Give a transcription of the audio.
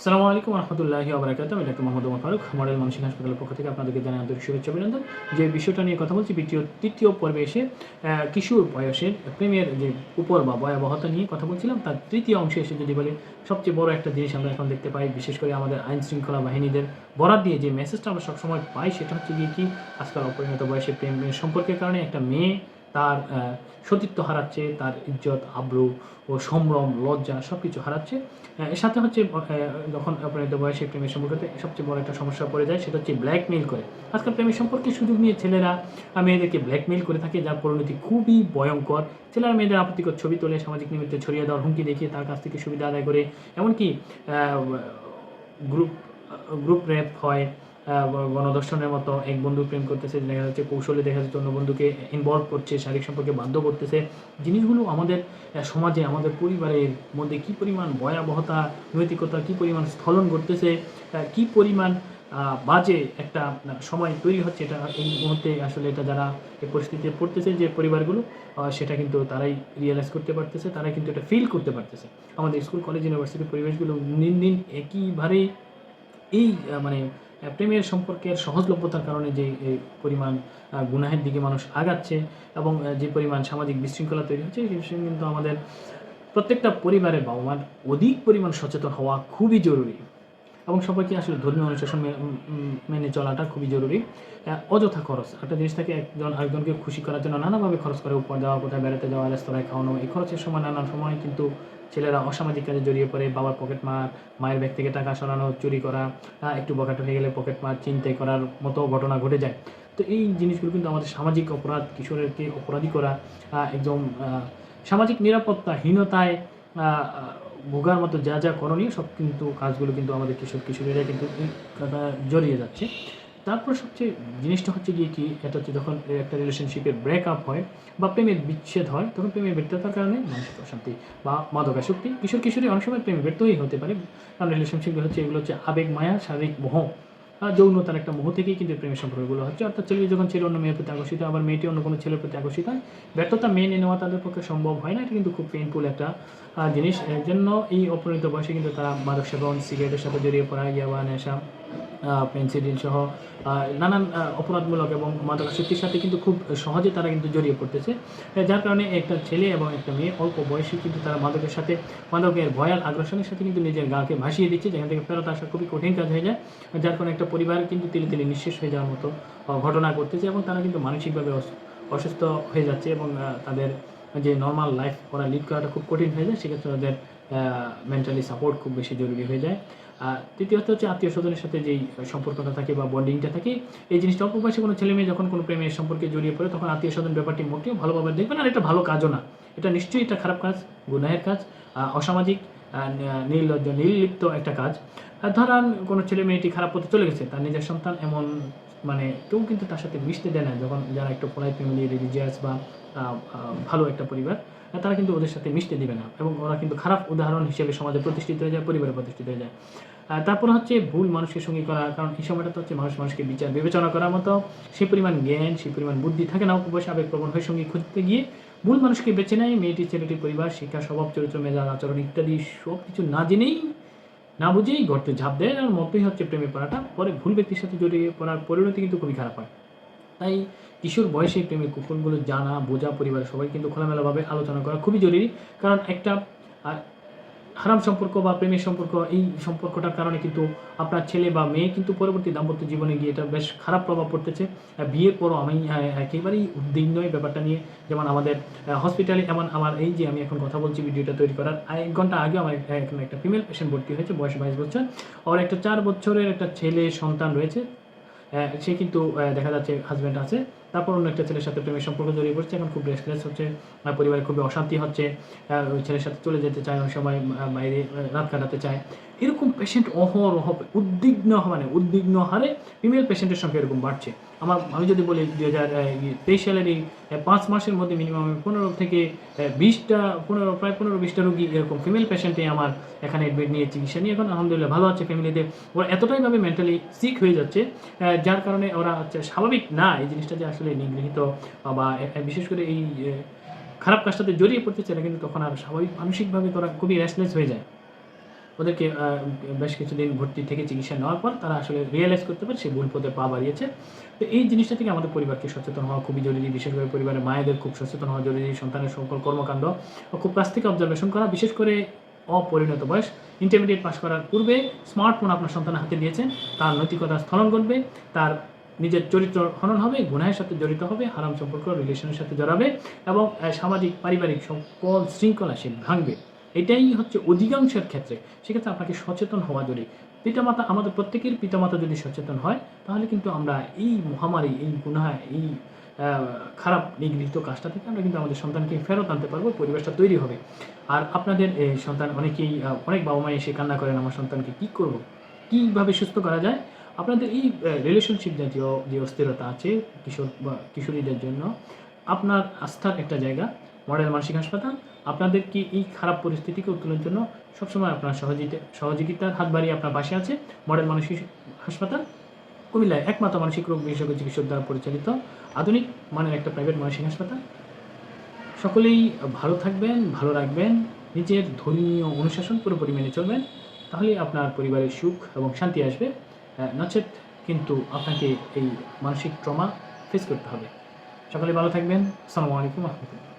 আসসালামু আলাইকুম রহমতুল্লাহি আবরাকাত আমি ডাক্তার মোহাম্মদ ফারুক। মডেল মানসিক হাসপাতালের পক্ষ থেকে আপনাদেরকে জানাই আন্তরিক শুভেচ্ছা অভিনন্দন। যে বিষয়টা নিয়ে কথা বলছি, দ্বিতীয়, তৃতীয় পর্বে এসে কিশোর বয়সের প্রেমের যে উপর বা ভয়াবহতা নিয়ে কথা বলছিলাম, তার তৃতীয় অংশে এসে যদি বলি সবচেয়ে বড় একটা জিনিস আমরা এখন দেখতে পাই, বিশেষ করে আমাদের আইন শৃঙ্খলা বাহিনীদের বরাদ দিয়ে যে মেসেজটা আমরা সবসময় পাই, সেটা হচ্ছে গিয়ে কি, আজকাল অপরিণত বয়সে প্রেম সম্পর্কের কারণে একটা মেয়ে তার সতীত্ব হারাচ্ছে, তার ইজ্জত, আব্রু ও সম্ভ্রম, লজ্জা সব কিছু হারাচ্ছে এর সাথে হচ্ছে যখন অপরিণত বয়সে প্রেমের সম্পর্কতে সবচেয়ে বড় একটা সমস্যা পড়ে যায়, সেটা হচ্ছে ব্ল্যাকমেইল করে। আজকাল প্রেমের সম্পর্কে সুযোগ নিয়ে ছেলেরা মেয়েদেরকে ব্ল্যাকমেইল করে থাকে, যার পরিণতি খুবই ভয়ঙ্কর। ছেলেরা মেয়েদের আপত্তিকর ছবি তোলে, সামাজিক নিমিত্তে ছড়িয়ে দেওয়ার হুমকি দেখিয়ে তার কাছ থেকে সুবিধা আদায় করে। এমনকি গ্রুপ গ্রুপ র্যাপ হয়। গণধর্ষণের মতো এক বন্ধু প্রেম করতেছে দেখা যাচ্ছে কৌশলে দেখা যাচ্ছে অন্য বন্ধুকে ইনভলভ করছে শারীরিক সম্পর্কে বাধ্য করতেছে। জিনিসগুলো আমাদের সমাজে আমাদের পরিবারের মধ্যে কি পরিমাণ ভয়াবহতা নৈতিকতা কি পরিমাণ স্থলন ঘটতেছে আহ, কি পরিমাণ বাজে একটা সময় তৈরি হচ্ছে এটা এই মুহূর্তে আসলে এটা যারা এই পরিস্থিতিতে পড়তেছে যে পরিবারগুলো সেটা কিন্তু তারাই রিয়েলাইজ করতে পারতেছে তারাই কিন্তু এটা ফিল করতে পারতেছে। আমাদের স্কুল কলেজ ইউনিভার্সিটির পরিবেশগুলো দিন দিন একইভাবেই এই মানে প্রেমের সম্পর্কের সহজলভ্যতার কারণে যে পরিমাণ গুনাহের দিকে মানুষ আগাচ্ছে এবং যে পরিমাণ সামাজিক বিশৃঙ্খলা তৈরি হচ্ছে এই বিষয়ে কিন্তু আমাদের প্রত্যেকটা পরিবারের বাবা মার অধিক পরিমাণ সচেতন হওয়া খুবই জরুরি এবং সবাইকে আসলে ধর্মীয় অনুশাসন মেনে চলাটা খুবই জরুরি। অযথা খরচ। একটা জিনিস থেকে একজন আরেকজনকে খুশি করার জন্য নানাভাবে খরচ করে, উপর দেওয়া, কোথায় বেড়াতে যাওয়া, রেস্তোরাঁয় খাওয়ানো, এই খরচের সময় নানান সময় কিন্তু ছেলেরা অসামাজিক কাজে জড়িয়ে পড়ে বাবার পকেট মার মায়ের ব্যাগ থেকে টাকা সরানো চুরি করা আহ, একটু বকাট হয়ে গেলে পকেট মার চিন্তাই করার মতো ঘটনা ঘটে যায়। তো এই জিনিসগুলো কিন্তু আমাদের সামাজিক অপরাধ কিশোরকে অপরাধী করা একদম সামাজিক নিরাপত্তাহীনতায় ভোগার মতো যা যা করণীয় সব কিন্তু কাজগুলো কিন্তু আমাদের কিশোর কিশোরীরা কিন্তু জড়িয়ে যাচ্ছে। তারপর সবচেয়ে জিনিসটা হচ্ছে গিয়ে কি, এটা হচ্ছে যখন একটা রিলেশনশিপের ব্রেক আপ হয় বা প্রেমের বিচ্ছেদ হয়, তখন প্রেমের ব্যর্থতার কারণে মানসিক অশান্তি বা মাদকাসক্তি কিশোর কিশোরী অনেক সময় প্রেমে ব্যর্থই হতে পারে। কারণ রিলেশনশিপগুলো হচ্ছে, এগুলো হচ্ছে আবেগ, মায়া, শারীরিক মোহ যৌনতার একটা মোহ থেকেই কিন্তু প্রেমের সম্পর্কগুলো হচ্ছে। অর্থাৎ ছেলে যখন ছেলে অন্য মেয়ের প্রতি আকর্ষিত আবার মেয়েটি অন্য কোনো ছেলের প্রতি আকর্ষিত হয়, ব্যর্থতা মেনে নেওয়া তাদের পক্ষে সম্ভব হয় না। এটা কিন্তু খুব পেইনফুল একটা জিনিস। এর জন্য এই অপরিণত বয়সে কিন্তু তারা মাদক সেবন সিগারেটের সাথে জড়িয়ে পড়া, ইয়াবা, নেশা পেন্সিডিন সহ নানান অপরাধমূলক এবং মাদকাসক্তির সাথে কিন্তু খুব সহজে তারা কিন্তু জড়িয়ে পড়তেছে। যার কারণে একটা ছেলে এবং একটা মেয়ে অল্প বয়সে কিন্তু তারা মাদকের সাথে, মাদকের ভয়াল আগ্রাসনের সাথে কিন্তু নিজের গাকে ভাসিয়ে দিচ্ছে, যেখান থেকে ফেরত আসা খুবই কঠিন কাজ হয়ে যায়। যার কারণে একটা পরিবার কিন্তু তিলে তিলে নিঃশেষ হয়ে যাওয়ার মতো ঘটনা ঘটতেছে এবং তারা কিন্তু মানসিকভাবে অসুস্থ হয়ে যাচ্ছে এবং তাদের যে নর্মাল লাইফ ওরা লিড করাটা খুব কঠিন হয়ে যায়। সেক্ষেত্রে ওদের মেন্টালি সাপোর্ট খুব বেশি জরুরি হয়ে যায়। আর তৃতীয়ত হচ্ছে আত্মীয় স্বজনের সাথে যেই সম্পর্কটা থাকে বা বন্ডিংটা থাকে, এই জিনিসটা অল্প বয়সে কোনো ছেলে মেয়ে যখন কোনো প্রেমের সম্পর্কে জড়িয়ে পড়ে, তখন আত্মীয় স্বজন ব্যাপারটি মোটেও ভালোভাবে দেখবেন আর এটা ভালো কাজও না। এটা নিশ্চয়ই এটা খারাপ কাজ, গুনাহের কাজ অসামাজিক নির্লজ্জ, নির্লিপ্ত একটা কাজ। ধরান কোনো ছেলে মেয়েটি খারাপ পথে চলে গেছে, তার নিজের সন্তান এমন মানে কেউ কিন্তু তার সাথে মিশতে দেয় না, যখন যারা একটু পড়াই ফ্যামিলি রিলিজিয়াস বা ভালো একটা পরিবার তারা কিন্তু ওদের সাথে মিশতে দিবে না এবং ওরা কিন্তু খারাপ উদাহরণ হিসেবে সমাজে প্রতিষ্ঠিত হয়ে যায়, পরিবারে প্রতিষ্ঠিত হয়ে যায়। তারপর হচ্ছে ভুল মানুষকে সঙ্গে করা, কারণ এই সময়টা তো হচ্ছে মানুষ, মানুষকে বিচার, বিবেচনা করার মতো সেই পরিমাণ জ্ঞান সেই পরিমাণ বুদ্ধি থাকে না উপবয়সে আবেগপ্রবণ হয়ে সঙ্গী খুঁজতে গিয়ে ভুল মানুষকে বেছে নেয়, মেয়েটি ছেলেটির পরিবার, শিক্ষা, স্বভাব, চরিত্র, মেজাজ, আচরণ ইত্যাদি সব কিছু না জেনেই না বুঝেই গর্তে ঝাঁপ দেয় আর মতোই হচ্ছে প্রেমে পড়াটা। পরে ভুল ব্যক্তির সাথে জড়িয়ে পড়ার পরিণতি কিন্তু খুবই খারাপ হয়। তাই কিশোর বয়সে প্রেমের কুফলগুলো জানা, বোঝা পরিবারের সবাই কিন্তু খোলামেলাভাবে আলোচনা করা খুবই জরুরি। কারণ একটা হারাম সম্পর্ক বা প্রেমের সম্পর্ক, এই সম্পর্কটার কারণে কিন্তু আপনার ছেলে বা মেয়ে কিন্তু পরবর্তী দাম্পত্য জীবনে গিয়ে এটা বেশ খারাপ প্রভাব পড়তেছে। বিয়ের পরও আমি একেবারেই উদ্বিগ্ন এই ব্যাপারটা নিয়ে, যেমন আমাদের হসপিটালে এমন আমার এই যে আমি এখন কথা বলছি ভিডিওটা তৈরি করার এক ঘণ্টা আগে আমার এখানে একটা ফিমেল পেশেন্ট ভর্তি হয়েছে, বয়স বাইশ বছর। ওর একটা চার বছরের একটা ছেলে সন্তান রয়েছে। সে কিন্তু দেখা যাচ্ছে হাজব্যান্ড আছে, তারপর অন্য একটা ছেলের সাথে প্রেমের সম্পর্ক জড়িয়ে পড়ছে, এখন খুব রেস্টলেস হচ্ছে পরিবারে খুবই অশান্তি হচ্ছে ওই ছেলের সাথে চলে যেতে চায়, অনেক সময় বাইরে রাত কাটাতে চায়। এরকম পেশেন্ট অহরহ, উদ্বিগ্ন মানে উদ্বিগ্ন হারে ফিমেল পেশেন্টের সংখ্যা এরকম বাড়ছে। আমার আমি যদি বলি দু হাজার তেইশ সালের এই পাঁচ মাসের মধ্যে মিনিমাম পনেরো থেকে বিশটা, পনেরো, প্রায় পনেরো বিশটা রোগী এরকম ফিমেল পেশেন্টে আমার এখানে বেড নিয়ে চিকিৎসা নিয়ে এখন আলহামদুলিল্লাহ ভালো আছে ফ্যামিলিতে ওরা এতটাইভাবে মেন্টালি সিক হয়ে যাচ্ছে যার কারণে ওরা হচ্ছে স্বাভাবিক না, এই জিনিসটা যে আসলে নিগৃহীত বা বিশেষ করে এই খারাপ কাজটাতে জড়িয়ে পড়তেছে, এটা কিন্তু তখন আর স্বাভাবিক, মানসিকভাবে তোরা খুবই রেস্টলেস হয়ে যায়। ওদেরকে বেশ কিছুদিন ভর্তি থেকে চিকিৎসা নেওয়ার পর তারা আসলে রিয়েলাইজ করতে পারে সে ভুল পথে পা বাড়িয়েছে। তো এই জিনিসটা থেকে আমাদের পরিবারকে সচেতন হওয়া খুবই জরুরি, বিশেষ করে পরিবারের মায়েদের খুব সচেতন হওয়া জরুরি, সন্তানের সকল কর্মকাণ্ড খুব কাছ থেকে অবজারভেশন করা, বিশেষ করে অপরিণত বয়স। ইন্টারমিডিয়েট পাস করার পূর্বে স্মার্টফোন আপনার সন্তানের হাতে দিয়েছেন, তার নৈতিকতা স্থলন ঘটবে, তার নিজের চরিত্র হনন হবে, গুনাহের সাথে জড়িত হবে, হারাম সম্পর্ক রিলেশনের সাথে জড়াবে এবং সামাজিক, পারিবারিক সকল শৃঙ্খলা সে ভাঙবে। এটাই হচ্ছে অধিকাংশের ক্ষেত্রে। সেক্ষেত্রে আপনাকে সচেতন হওয়া জরুরি। পিতামাতা, আমাদের প্রত্যেকের পিতামাতা যদি সচেতন হয়, তাহলে কিন্তু আমরা এই মহামারী, এই গুনাহ, এই খারাপ, নিগৃহীত কাজটা থেকে আমরা কিন্তু আমাদের সন্তানকে ফেরত আনতে পারব, পরিবেশটা তৈরি হবে। আর আপনাদের সন্তান অনেকেই অনেক বাবা মা এসে কান্না করেন, আমার সন্তানকে কী করব? কীভাবে সুস্থ করা যায়? আপনাদের এই রিলেশনশিপ জাতীয় যে অস্থিরতা আছে, কিশোর বা কিশোরীদের জন্য, আপনার আস্থার একটা জায়গা, মডেল মানসিক হাসপাতাল আপনাদেরকে এই খারাপ পরিস্থিতিকে উত্তোলনের জন্য সবসময় আপনার সহযোগিতা সহযোগিতার হাত বাড়িয়ে আপনার পাশে আছে মডেল মানসিক হাসপাতাল? কুমিল্লায় একমাত্র মানসিক রোগ বিশেষজ্ঞ চিকিৎসক দ্বারা পরিচালিত আধুনিক মানের একটা প্রাইভেট মানসিক হাসপাতাল। সকলেই ভালো থাকবেন, ভালো রাখবেন, নিজের ধর্মীয় অনুশাসন পুরোপুরি মেনে চলবেন তাহলেই আপনার পরিবারের সুখ এবং শান্তি আসবে। নচেত কিন্তু আপনাকে এই মানসিক ট্রমা ফেস করতে হবে। সকলে ভালো থাকবেন। আসসালামু আলাইকুম রহমতুল্লাহ।